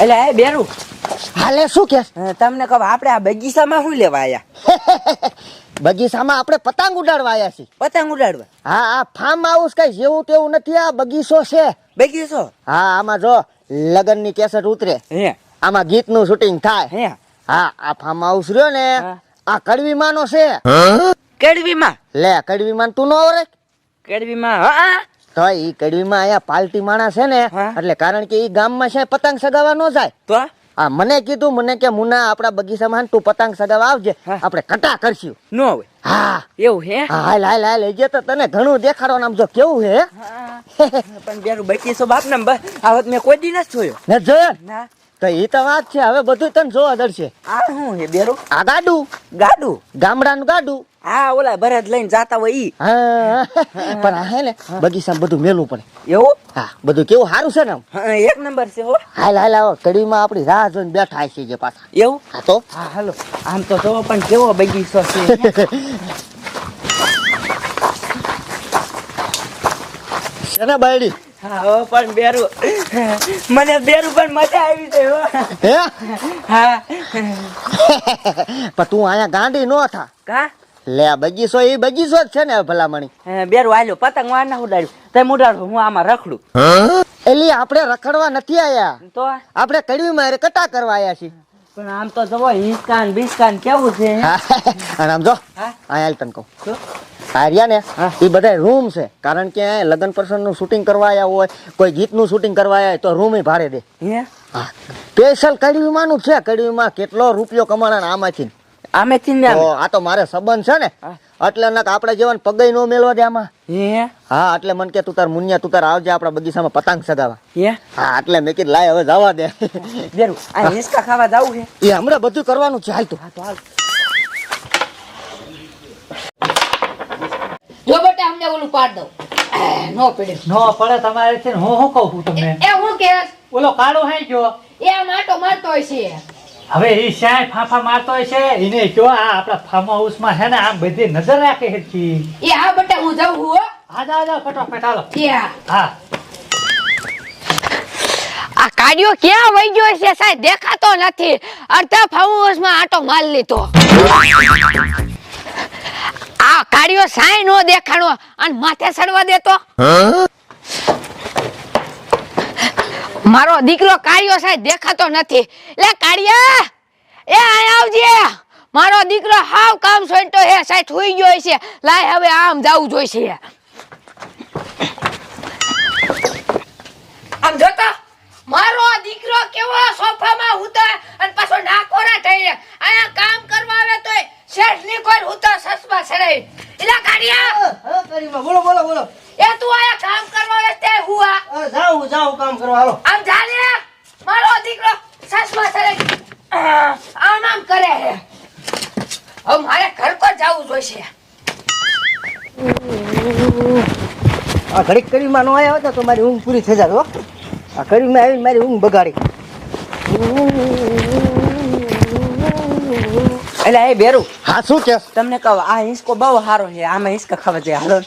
એટલે એ બેરું હાલે શું કે? તમને કહું આપણે આ બગીચામાં શું લેવા આયા? બગીચામાં આપણે પતંગ ઉડાડવા આવ્યા છીએ. પતંગ ઉડાડવા? હા આ ફાર્મ હાઉસ કઈ જેવું તેવું નથી આ બગીચો છે. બગીચો? હા આમાં જો લગનની કેસેટ ઉતરે. હે. આમાં ગીતનું શૂટિંગ થાય. હે. હા આ ફાર્મ હાઉસ રહ્યો ને આ કડવી માનો છે કડવીમાં? લે કડવીમાં તું નો ઓળખ કડવીમાં હા. તો ઈ કડવીમાં અહીંયા પાલટી માણસ છે ને એટલે કારણ કે ઈ ગામમાં છે પતંગ સગાવા નો જાય. તો? આ મને કીધું મને કે મુના આપણા બગીચામાં તું પતંગ સગાવા આવજે આપણે કટા કરશું. નો હોય. હા. એવું હે? હાલ હાલ હાલ લઈ તો તને ઘણું દેખાડો નામ જો કેવું હે? પણ બેરું બગીચો બાપ ને આવત મેં કોઈ દી નથી જોયો. ને જોયો? ને? તો ઈ તો વાત છે હવે બધું તને જોવા દરશે આ શું હે બેરું? આ ગાડું. ગાડું? ગામડાનું ગાડું. હા ઓલા ભરત લઈને જાતા હોય ઈ. હા પણ આ હે ને બગીચામાં બધું મેલું પડે. એવું? હા બધું કેવું સારું છે ને એક નંબર છે હો. હાલ હાલ આવો. કડીમાં આપણી રાહ જોઈને બેઠા છે જે પાછા. એવું? હા તો? હા હાલો. આમ તો જોવો પણ કેવો બગીચો છે. શેના ને બાયડી? હા પણ બેરું. મને બેરું પણ મજા આવી છે હે. હા? પણ તું આયા ગાંડી નો થા. કા? લે બગીચો એ બગીચો જ છે ને ભલામણી. બેરું આલ્યો પતંગ વાર ના ઉડાડ્યું. ઉડાડો હું આમાં રખડું. એલી આપણે રખડવા નથી આયા. તો આપણે કડવીમાં મારે કટા કરવા આયા છીએ. પણ આમ તો જવો હિંચકાન બિસ્કાન કેવું છે? હા, અને આમ જો હા? હાલ તને કહું. શું? ને એ બધા રૂમ છે. કારણ કે લગ્ન પ્રસંગનું શૂટિંગ કરવા આવ્યા હોય કોઈ ગીતનું શૂટિંગ કરવા આવ્યા તો રૂમ ભાડે દે. સ્પેશિયલ કડવીમાંનું છે. કડવીમાં કેટલો રૂપિયો કમાણા આમાંથી? આમેથી ને. આ તો મારે સંબંધ છે ને. એટલે નક આપણે જેવાને પગઈ નો મેળવા દે આમાં. હા? એટલે મન કે તું તાર મુનિયા તું તાર આવજે આપણા બગીચામાં પતંગ સગાવા હા? એટલે મેં કીધું લાય હવે જવા દે. બેરું આ હિંચકા ખાવા જાવું છે. એ હમણાં બધું કરવાનું છે. હાલ તો હાલ. જો ઓલું પાડ દઉં. નો પડે. નો પડે તમારે છે હું શું કહું છું તમને? એ હું કે? ઓલો કાળો હે ગયો. એ માટો મારતો હોય છે. હવે એ શ્યાય ફાફા મારતો હોય છે. એને કયો આ આપણા ફાર્મ હાઉસમાં છે ને આમ બધી નજર રાખે હેરખી એ હા બેટા હું જાઉં હું હો. હા જા જા ફટાફટ હાલો. હા. આ કાડિયો ક્યાં વહી ગયો છે સાહેબ? દેખાતો નથી. અડધા ફાર્મમાં આટો માર લીધો. આ કાળિયો સાય નો દેખાણો અને માથે સડવા દેતો. મારો દીકરો કાળિયો સાય દેખાતો નથી. લે કાળિયા એ આય આવજે. મારો દીકરો હાવ કામ સોંટો હે સાહેબ સુઈ ગયો છે. લાય હવે આમ જાવું જોઈશે. આમ જોતા, મારો દીકરો કેવો સોફામાં ઉતર અને પાછો નાકોરા થઈને આયા કામ કરવા આવે તોય શેઠની કોઈ હુતો સસમા સડાઈ એલા કાઢિયા બોલો બોલો બોલો એ તું આયા કામ કરવા આવે તે હુઆ જાઉં જાઉં કામ કરવા હાલો આમ જાને મારો દીકરો સસમા સડાઈ આમ કરે હવે મારે ઘર પર જવું જોઈશે. આ ઘડીક કડીમાં નો આવ્યા હોત તો મારી ઊંઘ પૂરી થઈ હો. આ કડીમાં આવીને મારી ઊંઘ બગાડી. એટલે એ બેરું. હા શું કે? તમને કહું આ હિંસકો બહુ સારો છે આમાં હિંસકા ખાવા જાય હાલો.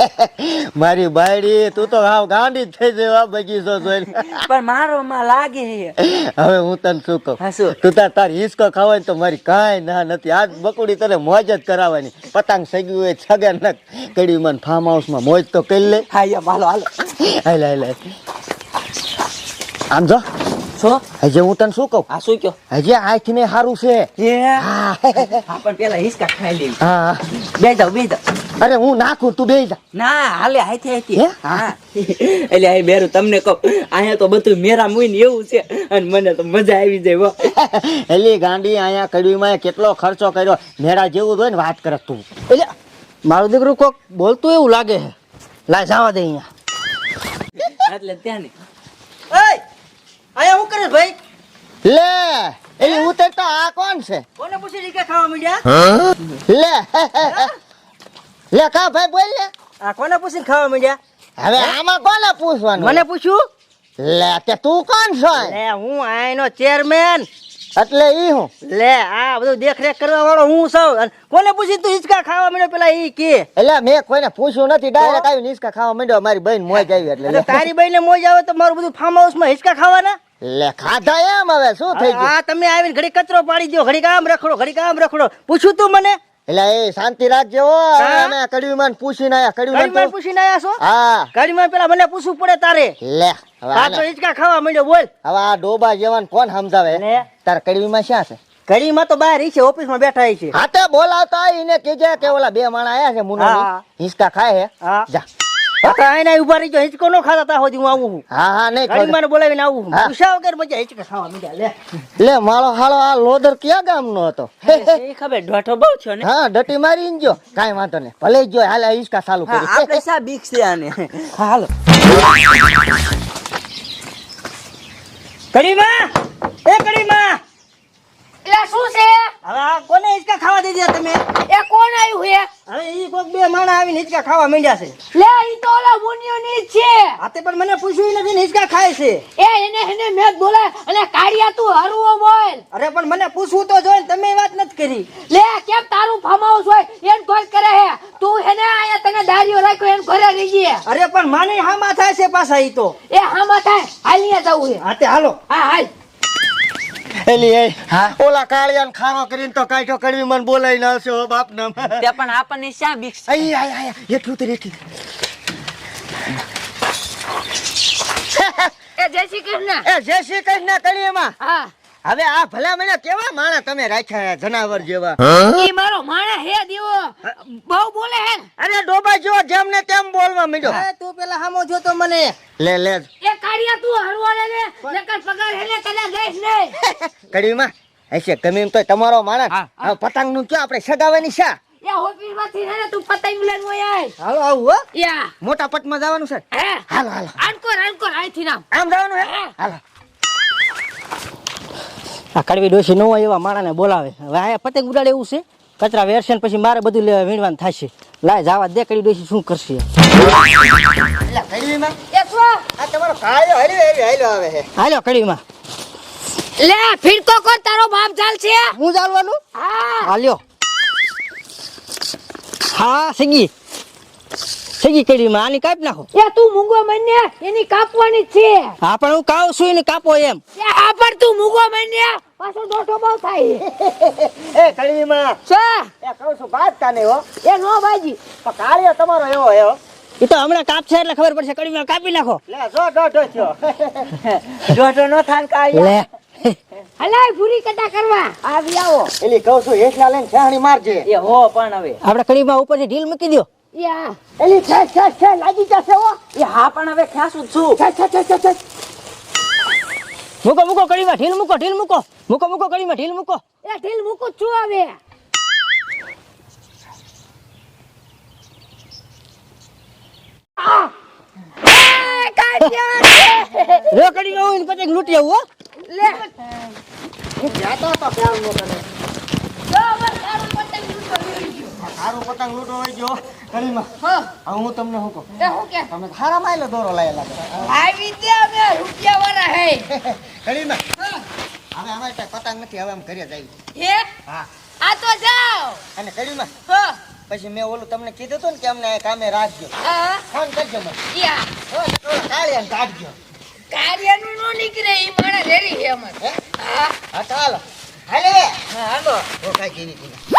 મારી બાયડી તું તો હાવ ગાંડી થઈ જાય આ બગીચો જોઈને. પણ મારો માં લાગે છે. હવે હું તને શું કહું? હા, શું? તું તાર તાર હિંસકો ખાવાની તો મારી કાંઈ ના નથી. આજ બકુડી તને મોજ જ કરાવવાની. પતંગ સગ્યું હોય છગન ન મને ફાર્મ હાઉસમાં મોજ તો કરી લે. હા યા હાલો. હાલ હાલ હાલ. આમ જો. શું હજી હું તને શું કહું? આ શું કયો હજી આંખ ને સારું છે. હે? હા. હા પણ પેલા હિસકા ખાઈ લેવી. હા. બે જાવ બે જાવ અરે હું નાખું તું બે જા. ના હાલે હાથે હાથે. હા? એટલે આ બેરું તમને કહું અહીંયા તો બધું મેરા મુઈને એવું છે. અને મને તો મજા આવી જાય હો. એલી ગાંડી અહીંયા કડવીમાં કેટલો ખર્ચો કર્યો? મેરા જેવું હોય ને વાત કરે તું. એટલે મારું દીકરું કોક બોલતું એવું લાગે છે. લાય જવા દે અહીંયા. એટલે ત્યાં ને આયા હું કરે ભાઈ? લે એલી ઉતર તો આ કોણ છે? કોને પૂછી રીકા ખાવા મળ્યા લે લે કા ભાઈ બોલ લે. આ કોને પૂછીને ખાવા મળ્યા હવે આમાં કોને પૂછવાનું? મને પૂછ્યું? લે તે તું કોણ છો? લે હું આયનો ચેરમેન એટલે ઈ હું? લે આ બધું દેખરેખ કરવા વાળો હું છું. અને કોને પૂછી તું હિંચકા ખાવા માંડ્યો? પેલા ઈ કે. એટલે મેં કોઈને પૂછ્યું નથી. ડાયરેક્ટ આવી નિષ્કા ખાવા માંડ્યો. મારી બહેન મોજ આવી એટલે તારી બહેન મોજ આવે તો મારું બધું ફાર્મ હાઉસમાં હિચકા ખાવાના? લે ખાધા એમ હવે શું થઈ ગયું? આ તમે આવીને ઘડી કચરો પાડી દો ઘડી કામ રખડો ઘડી કામ રખડો. પૂછ્યું તું મને? એટલે એ શાંતિ રાખજે. હા? અમે કડવીમાં પૂછીને આયા તો- પૂછીને આયા છો? હા. ગાડીમાં પેલા મને પૂછવું પડે તારે. લે હવે આ તો હિચકા ખાવા માંડ્યો બોલ. હવે આ ડોબા જેવાન કોણ સમજાવે. તાર કડવીમાં શા છે? કડીમાં તો બહાર છે છે ઓફિસમાં બેઠા છે. હાથે બોલાવતા એને કેજે કે ઓલા બે માણા આયા છે મુનો હિચકા ખાય હે. જા. આ ના ઊભા રહી જાઓ હિંચકો નો ખાતા તા હોજી હું આવું છું. હા હા નહીં ખબર. ગાડીમાં બોલાવીને આવું છું. પૂછા વગર મજા હિંચકો ખાવા મીડા લે. લે મારો હાળો આ લોદર ક્યાં ગામનો હતો? એ ખબર ઢોઠો બહુ છો ને? હા ડટી મારી જો. કાંઈ વાંધો નહીં. ભલે જ હાલ હિંચકા ચાલુ કરી આપણે શા બીક છે આને? હાલો. કડીમાં! એ કડીમાં! એટલે શું છે? હવે આ કોને હિંચકા ખાવા દીધા તમે? એ કોણ આવ્યું હે? હવે ઈ કોક બે માણા આવીને હિંચકા ખાવા માંડ્યા છે. લે ઈ તો ઓલા મુનિયો ની છે. આતે પણ મને પૂછ્યું નથી ને હિંચકા ખાય છે. એ એને એને મેં બોલે અને કાળિયા તું હરવો બોલ. અરે પણ મને પૂછવું તો જોઈએ તમે વાત નથી કરી. લે કેમ તારું ફામાઉસ હોય એન કોઈ કરે હે. તું હેને આયા તને દારીઓ રાખ્યો એમ ઘરે રહી ગઈ અરે પણ માની હામાં થાય છે પાછા ઈ તો. એ હામાં થાય હાલીએ જવું હે હાથે હાલો. હા હાલ. એલી એ ઓલા કાળિયાને ખારો કરીને તો કાઢ્યો કડવી મને બોલાઈ ના આવશે હો બાપ નામ ત્યાં પણ આપણને શા બીક છે? આઈ આઈ આઈ એટલું તો એટલું એ જય શ્રી કૃષ્ણ. એ જય શ્રી કૃષ્ણ કરી હા. હવે આ ભલા મને કેવા માણા તમે રાખ્યા જનાવર જેવા? ઈ મારો માણા હે દેવો. બહુ બોલે હે અરે ડોબા જો જેમ ને તેમ બોલવા મીડો. તું પેલા હામો જોતો મને. લે લે. કાઢિયા તું હરવો લે લે નકર પગાર હેલે તને દઈશ ને કડીમાં હશે ગમે એમ તો તમારો માણસ હા, પતંગનું ક્યાં આપણે સગાવાની છે? એ ઓફિસમાંથી હે ને તું પતંગ લઈને ઓય આય. હાલો આવું હો? યા. મોટા પટમાં જવાનું છે? હે? હાલો હાલો. આનકોર આનકોર આઈથી નામ. આમ જવાનું હે? હાલો. આ કડવી ડોશી નો હોય એવા માણાને બોલાવે. હવે આ પતંગ ઉડાડે એવું છે? કચરા વેરશે ને પછી મારે બધું વીણવાનું થશે. લાય જવા દે કરી દઈશું શું કરશે? હાલો કડીમાં? લે ફીડકો કર તારો બાપ ચાલ છે? હું ચાલવાનું હા. હાલ્યો. હા સગી. સગી કડીમાં આની કાપી નાખો. એ તું મૂંગો મને એની કાપવાની જ છે. હા પણ હું કાવ છું એને કાપો એમ. એ આ પણ તું મૂંગો મને પાછો દોઢો બહુ થાય. એ કડીમાં છે એ કહું છું બાદ કાને હો? એ નો બાજી તો કાર્ય તમારો એવો હે એ તો હમણાં કાપ છે એટલે ખબર પડશે કડીમાં કાપી નાખો. લે જો દોઢો થયો. ઢોઠો નો થાય કાંઈ લે. હલાય પૂરી કટા કરવા. આવી આવો. એલી કહું છું હેઠલા લઈને છાણી મારજે. એ હો પણ હવે. આપણે કડીમાં ઉપરથી ઢીલ મૂકી દો યા. એલી છે છે છે લાગી જશે હો. એ હા પણ હવે છું? છે છે છે છે છે. મૂકો મૂકો કરીમાં ઢીલ મૂકો ઢીલ મૂકો. મૂકો મૂકો કડીમાં ઢીલ મૂકો. એ ઢીલ મૂકું છું હવે. આ! એ કાઢ્યા છે. રે કડીમાં હોય ને પતંગ લૂંટી આવું હો. લે. જાતો તો પ્યાર નો કરે. જો હવે તારું પતંગ લૂંટો. લઈ ગયો. સારું પતંગ લૂંટો હોય ગયો. કડીમાં? હા, હું તમને શું કહું? એ હું કે? તમે ખારા માયલો દોરો લાયેલા આવી દે અમે રૂપિયા વાળા હે હા. હવે અમારે ત્યાં પતંગ નથી હવે આમ ઘરે જઈએ. હે? હા. આ તો જાઓ. અને કડીમાં? હા. પછી મેં ઓલું તમને કીધું હતું ને કે અમને આ કામે રાખજો. હા. ફોન કરજો મને. યા. હો, કાળિયાને કાઢજો કાર્યનું નો નીકળે ઈ માણસ રેડી છે અમારે. હા? હા. ચાલો હાલે. હા હાલો. ઓ કાંઈ કીની કીધી